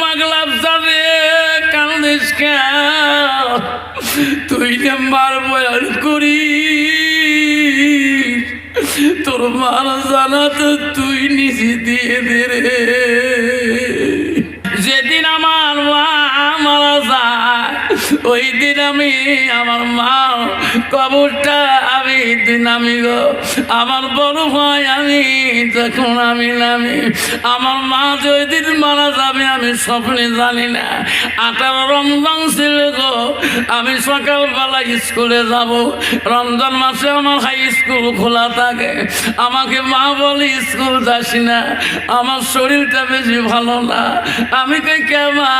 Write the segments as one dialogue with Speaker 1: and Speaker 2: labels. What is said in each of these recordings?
Speaker 1: পাগলা রে কান্দিস কেন? তুই নাম্বার বয়ান করি তোর মার জানা তো তুই নিজে দিয়ে দে রে। ওই দিন আমি আমার মা, কবরটা আমি দিন আমি গো। আমার বড় ভাই আমি, যখন আমি নামি, আমার মা যে দিন মারা যাবে আমি স্বপ্নে জানি না। আঠারো রমজান ছিল গো, আমি সকালবেলা স্কুলে যাব। রমজান মাসে আমার হাই স্কুল খোলা থাকে। আমাকে মা বলে, স্কুল যাসি না, আমার শরীরটা বেশি ভালো না। আমি কে মা?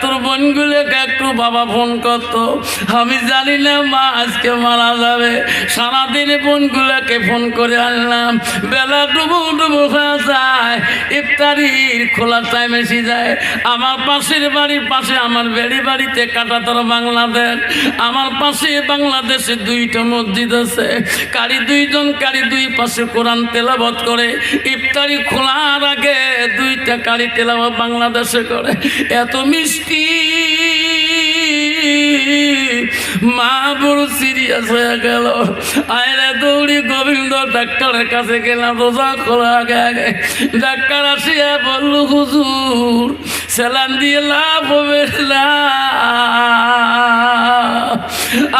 Speaker 1: তোর বোনগুলোকে একটু বাবা ফোন করতো আমি জানি না মা আজকে মারা যাবে। সারাদিনে বোনগুলোকে ফোন করে আনলাম। বেলা ডুবু ডুবু হয়ে যায়। ইফতারির খোলার টাইম এসে যায়। আমার পাশের বাড়ির পাশে আমার বেড়ি বাড়িতে কাটাতর বাংলাদেশ। আমার পাশে বাংলাদেশে দুইটা মসজিদ আছে। কারি দুইজন, কারি দুই পাশে কোরআন তেলাবত করে। ইফতারি খোলার আগে দুইটা কারি তেলাবত বাংলাদেশে করে। এত মিষ্টি মা বড় সিরিয়াস হয়ে গেল। আয়রে দৌড়ি গোবিন্দ ডাক্তারের কাছে গেলাম, রোজা করা আগে ডাক্তার আসিয়া বলল, হুজুর সেলাম দিয়ে লাভ হবে না।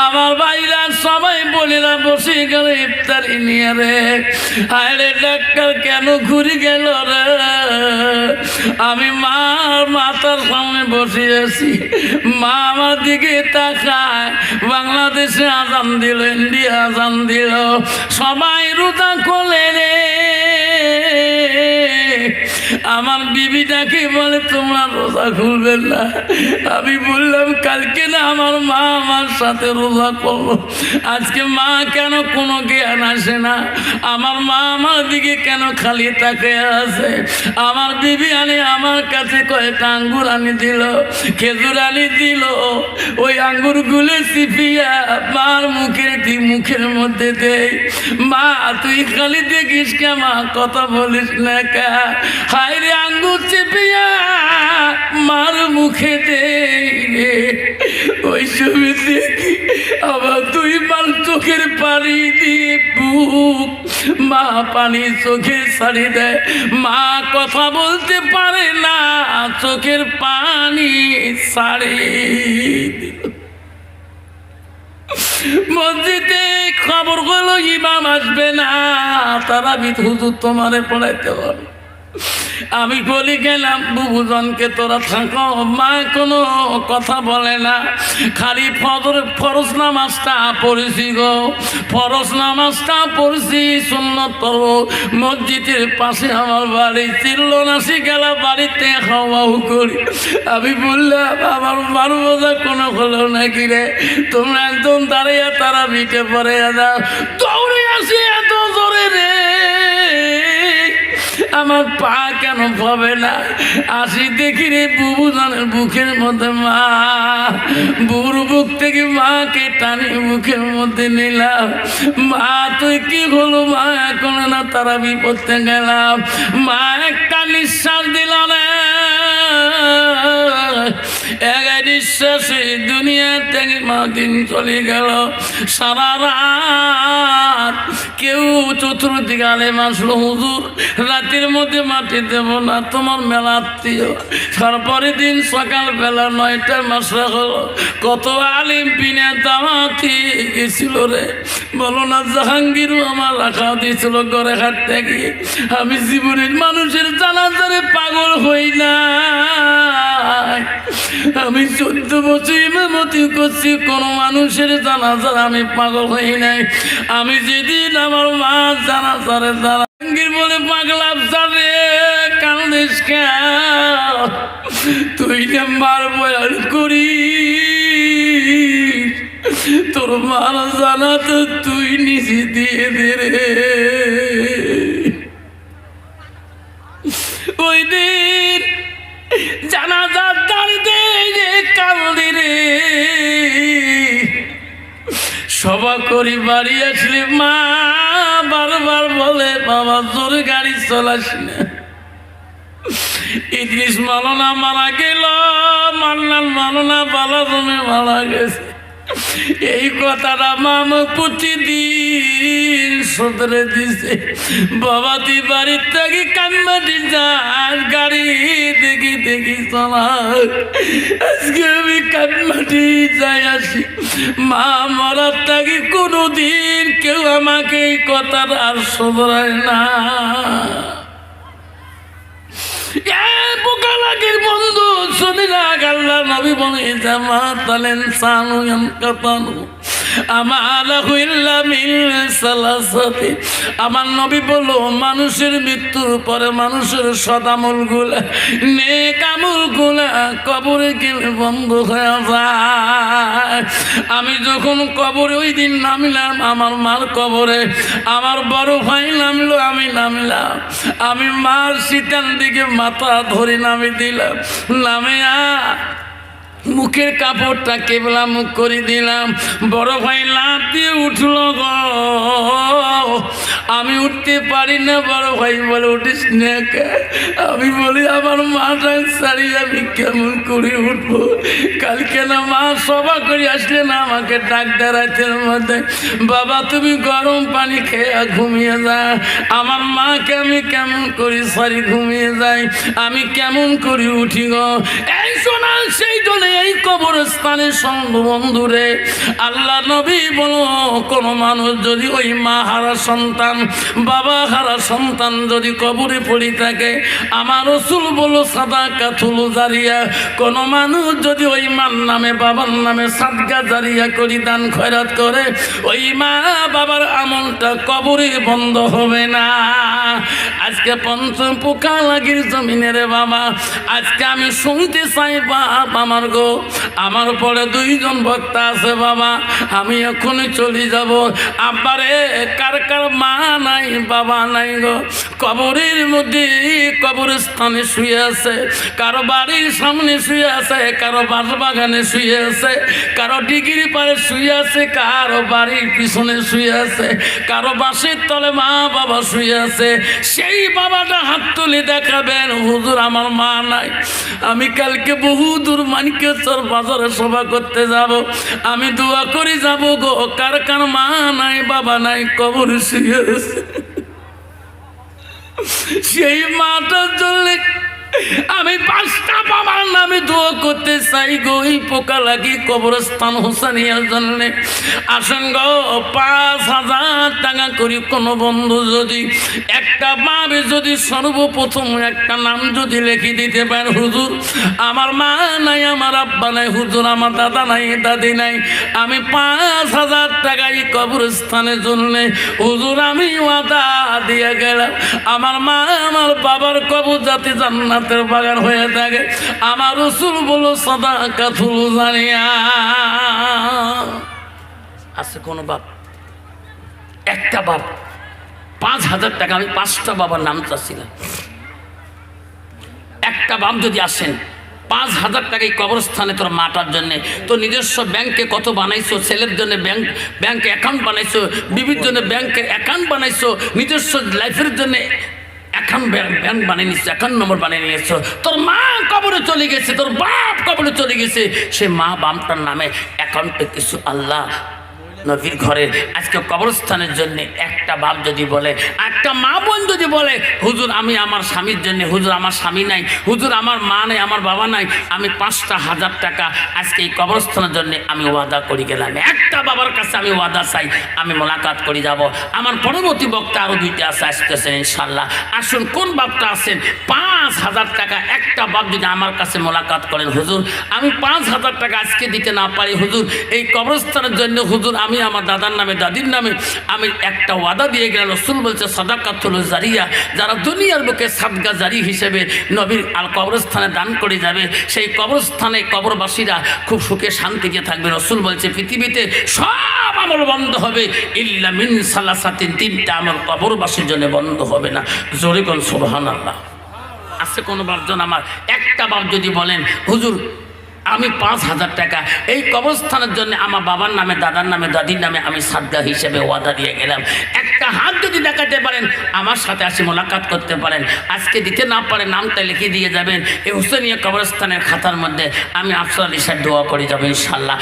Speaker 1: আমার ভাইরা সবাই বলিরা বসে গেল ইফতারি নিয়ে রে। আরে ডাক্তার কেন ঘুরে গেল রে? আমি মার মাথার সামনে বসে আছি। মা আমার দিকে তাকায়। বাংলাদেশে আজান দিল, ইন্ডিয়া আজান দিল। সবাই রোজা কোলে রে। আমার বিবিটাকে বলে, তোমরা রোজা খুলবেন না। আমি বললাম, কালকে না আমার মা আমার সাথে রোজা করল। আজকে মা কেন কোনো জ্ঞান আসে না? আমার মা আমার দিকে কেন খালি তাকে আছে? আমার বিবি আনি আমার কাছে কয়েকটা আঙ্গুর আনি দিল, খেজুর আনি দিল। ওই আঙ্গুরগুলো চিপিয়া মার মুখের তুই মুখের মধ্যে দে মা, তুই খালি দেখিস কে মা, কথা বলিস না কা? হায় রে আঙ্গুর চেপিয়া মার মুখে রে ওই ছবি দেখি আবার তুই মার চোখের পানি দিয়ে বুক, মা পানি চোখে ছাড়ি দেয়। মা কথা বলতে পারে না, চোখের পানি ছাড়ি। মসজিদে খবর হলো ইমাম আসবে না তারা বিদ হুজুর তোমারে পড়াইতে হবে। আমি বলি গেলাম, বুবুজনকে তোরা থাকো। মা কোনো কথা বলে না। খালি ফজর, ফরজ নামাজটা পড়েছি গো। ফরজ নামাজটা পড়ছি, সুন্নত পড়ব মসজিদের পাশে আমার বাড়ি চিল্ল নাসি গেলা বাড়িতে খাওয়াও করি। আমি বললাম, আমার বারো বোঝা কোনো হলো নাকি রে? তোমরা একদম দাঁড়িয়ে তারা মিটে পড়ে যাও দৌড়ে আসি এত আমার পা কেন পাবে না? আসি দেখি রে বুবু জানের বুকের মধ্যে মা। বুবুর বুক থেকে মাকে টানি বুকের মধ্যে নিলাম। মা, তুই কি হলো মা? এখন না তারা বিপদে গেলাম। মা, একটা নিঃশ্বাস দিল নিঃশ্বাসে দুনিয়া থেকে মা দিন চলে গেল। সারা রাত কেউ চতুর্দিকে আলেম আসলো, হুজুর, রাতের মধ্যে মাটি দেব না, তোমার মেলা আত্মীয়। তারপরে দিন সকালবেলা নয়টা মাসরা হলো। কত আলিম পিনে দামাতি গেছিল রে। বলো না, জাহাঙ্গীরও আমার রাখা দিয়েছিল ঘরে হাত থেকে আমি জীবনের মানুষের জানাজারে পাগল হই না আমি চোদ্দ বছর ইমামতি করছি, কোনো মানুষের জানাজার আমি পাগল হই নাই। আমি যেদিন আমার মা জানাজারে জাহাঙ্গীর বলে, পাগলা রে কান্দিস কেন? তুই নাম্বার বয়ান করি তোর মার জানা তো তুই নিজে দিয়ে দে রে। ওই দিন জানাজার দাঁড়িতে যে কান্দি রে। সভা করি বাড়ি আসলে, মা বারবার বলে, বাবা, জোরে গাড়ি চলাস না ইদ্রিস মালনা মারা গেল, মান্নান মালনা বালা জমে মারা গেছে। এই কথাটা মামা প্রতিদিন সদরে দিছে। বাবা তুই বাড়ির থেকে কান্নাটি যাস গাড়ি দেখি দেখি চালাক। আজকে আমি কান্নাটি যাই আসি। মা মরার থেকে কোনোদিন কেউ আমাকে এই কথাটা আর শোধরায় না। পোকা লাগের বন্ধু শুনি না গাল্লা নবী বলে জামা তালেন সানু কাতানু আমার নবী বলো মানুষের মৃত্যুর পরে মানুষের সদামলগুলা নেক আমলগুলা কবরে গেলে বন্ধ হয়ে যায়। আমি যখন কবরে ওই দিন নামিলাম, আমার মার কবরে, আমার বড় ভাই নামলো, আমি নামলাম। আমি মার শীতান দিকে মাথা ধরে নামি দিলাম। নামিয়া মুখের কাপড়টা কেবলা মুখ করে দিলাম। বড় ভাই লাভ দিয়ে উঠল গো। আমি উঠতে পারি না, বড় ভাই বলে, উঠিস আমি বলি, আমার মাটা সারি আমি কেমন করে উঠবো? কালকে না মা সভা করে আসলে না আমাকে ডাক্তার রাতের মধ্যে, বাবা, তুমি গরম পানি খেয়ে ঘুমিয়ে যা আমার মাকে আমি কেমন করি সারি ঘুমিয়ে যাই। আমি কেমন করি উঠি গো? সেই জন্য এই কবরস্থানে সঙ্গ বন্ধুরে, আল্লাহ নবী বলো, কোন মানুষ যদি ওই মা হারা সন্তান, বাবা হারা সন্তান যদি কবরে পড়ি থাকে, আমার রসুল বলো সাদা কাথুল জারিয়া, কোন মানুষ যদি ওই মার নামে, বাবার নামে সাদগা জারিয়া করি দান খয়রাত করে, ওই মা বাবার আমলটা কবরে বন্ধ হবে না। আজকে পঞ্চম পোকা লাগির জমিনের বাবা, আজকে আমি শুনতে চাই বাপ আমার গো, আমার পরে দুইজন বক্তা আছে বাবা, আমি এখনই চলে যাব। আব্বারে, কার কার মা নাই, বাবা নাই গো? কবরের মধ্যে কবরস্থানে শুয়ে আছে, কারও বাড়ির সামনে শুয়ে আছে, কারও বাস বাগানে শুয়ে আছে, কারও ডিগ্রি পারে শুয়ে আছে, কারও বাড়ির পিছনে শুয়ে আছে, কারও বাসের তলে মা বাবা শুয়ে আছে। সেই বাবাটা হাত তুলে দেখাবেন, হুজুর আমার মা নাই। আমি কালকে বহু দূর মানিকেশ্বর বাজারে সভা করতে যাব। আমি দোয়া করে যাব গো। কার কার মা নাই, বাবা নাই, কবর শুয়ে সেই মাটার জন্য আমি পাঁচটা বাবার নামে দোয়া করতে চাই গো, এই পোকা লাগি কবরস্থান হোসানিয়ার জন্য। আসেন গো, পাঁচ হাজার টাকা করি, কোনো বন্ধু যদি, একটা বাবে যদি সর্বপ্রথম একটা নাম যদি লিখে দিতে পারেন হুজুর, আমার মা নাই, আমার আব্বা নাই, হুজুর, আমার দাদা নাই, দাদি নাই, আমি পাঁচ হাজার টাকা এই কবরস্থানের জন্য, হুজুর, আমি ওয়াদা দিয়ে গেলাম। আমার মা, আমার বাবার কবর যাতে জান্নাতের বাগান হয়ে থাকে। আমার রসুল বলো সদা কাথুল জানিয়া। আছে কোনো বাপ? একটা বাপ। পাঁচ হাজার টাকা, আমি পাঁচটা বাবার নাম চাচ্ছিলাম। একটা বাপ যদি আসেন, পাঁচ হাজার টাকা এই কবরস্থানে তোর মাটার জন্যে তো নিজস্ব ব্যাংকে কত বানাইছো, ছেলের জন্য ব্যাংক, ব্যাংকে অ্যাকাউন্ট বানাইছো, বিবির জন্য ব্যাংকের অ্যাকাউন্ট বানাইছো, নিজস্ব লাইফের জন্য অ্যাকাউন্ট ব্যান বানিয়ে নিচ্ছ এখন নম্বর বানিয়ে নিয়েছ। তোর মা কবরে চলে গেছে, তোর বাপ কবরে চলে গেছে। সে মা বামটার নামে অ্যাকাউন্টে কিছু আল্লাহ নবীর ঘরে আজকে কবরস্থানের জন্য একটা বাপ যদি বলে, একটা মা বোন যদি বলে, হুজুর, আমি আমার স্বামীর জন্য, হুজুর, আমার স্বামী নাই, হুজুর, আমার মা নাই, আমার বাবা নাই, আমি পাঁচটা হাজার টাকা আজকে এই কবরস্থানের জন্য আমি ওয়াদা করি গেলাম। একটা বাবার কাছে আমি ওয়াদা চাই, আমি মোলাকাত করে যাব। আমার পরবর্তী বক্তা আরও দুইটা আছে আসতেছেন ইনশাল্লাহ আসুন, কোন বাপটা আছেন? পাঁচ হাজার টাকা একটা বাপ যদি আমার কাছে মোলাকাত করেন, হুজুর, আমি পাঁচ হাজার টাকা আজকে দিতে না পারি, হুজুর, এই কবরস্থানের জন্য, হুজুর, আমি আমার দাদার নামে, দাদির নামে, আমি একটা ওয়াদা দিয়ে গেলাম রসুল বলছে, সাদাকাতুল জারিয়া, যারা দুনিয়ার বুকে সাদগা জারি হিসেবে নবীর আল কবরস্থানে দান করে যাবে, সেই কবরস্থানে কবরবাসীরা খুব সুখে শান্তিতে থাকবে। রসুল বলছে, পৃথিবীতে সব আমল বন্ধ হবে, ইল্লা মিন সালাসাতিন, তিনটা আমল কবরবাসীর জন্য বন্ধ হবে না। জোরে কোন সুবহান আল্লাহ আছে কোনো বাপজন আমার? একটা বাপ যদি বলেন, হুজুর আমি পাঁচ হাজার টাকা। এই কবরস্থানের জন্য আমার বাবার নামে দাদার নামে দাদির নামে আমি সাদ্দা হিসেবে ওয়াদা দিয়ে গেলাম। একটা হাত যদি দেখাতে পারেন আমার সাথে আসি মোলাকাত করতে পারেন। আজকে দিতে না পারেন নামটা লিখে দিয়ে যাবেন। এই হুসেনিয়া কবরস্থানের খাতার মধ্যে আমি আফসর আলী সাহেব দোয়া করে যাব ইনশাল্লাহ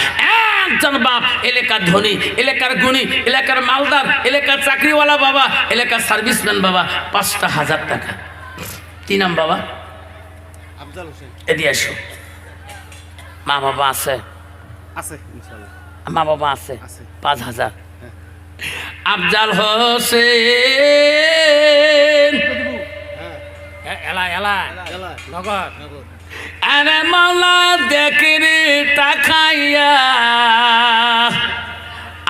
Speaker 1: একজন বাপ এলাকার ধনী এলাকার গুণী এলাকার মালদার এলাকার চাকরিওয়ালা বাবা এলাকার সার্ভিসম্যান বাবা পাঁচটা হাজার টাকা। কি নাম বাবা?
Speaker 2: আফজাল হোসেন।
Speaker 1: এদিকে এসো মা বাবা আছে?
Speaker 2: আছে
Speaker 1: মা বাবা আছে। পাঁচ হাজার। আফজাল হোসেন। এলা এলা
Speaker 2: এলা
Speaker 1: নগর। আরে মাওলা টাকাইয়া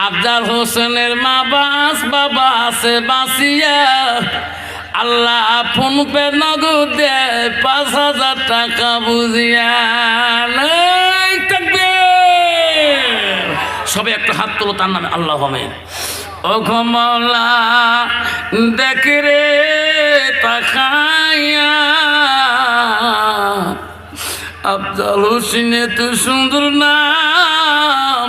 Speaker 1: আফজাল হোসেনের মা বাস বাবা আছে বাঁচিয়া। আল্লাহ ফোন পে নগদ পাঁচ হাজার টাকা বুঝিয়া। সবে একটা হাত তোলো, তার নামে আল্লাহ হবে ও ঘমলা দেখে রে তাকাইয়া হোসেন এত সুন্দর নাম,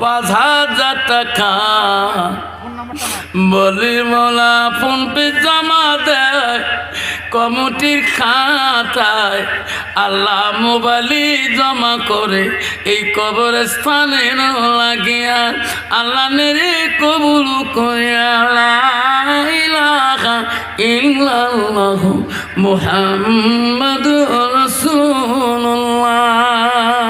Speaker 1: পাঁচ হাজার টাকা। বলি মোলা, ফোন পে জমা কমিটির খাতায় আল্লাহ মোবাইলি জমা করে এই কবরস্থানে লাগিয়া আল্লাহ নেরে কবুল ইহ মোহাম্মদ রসুল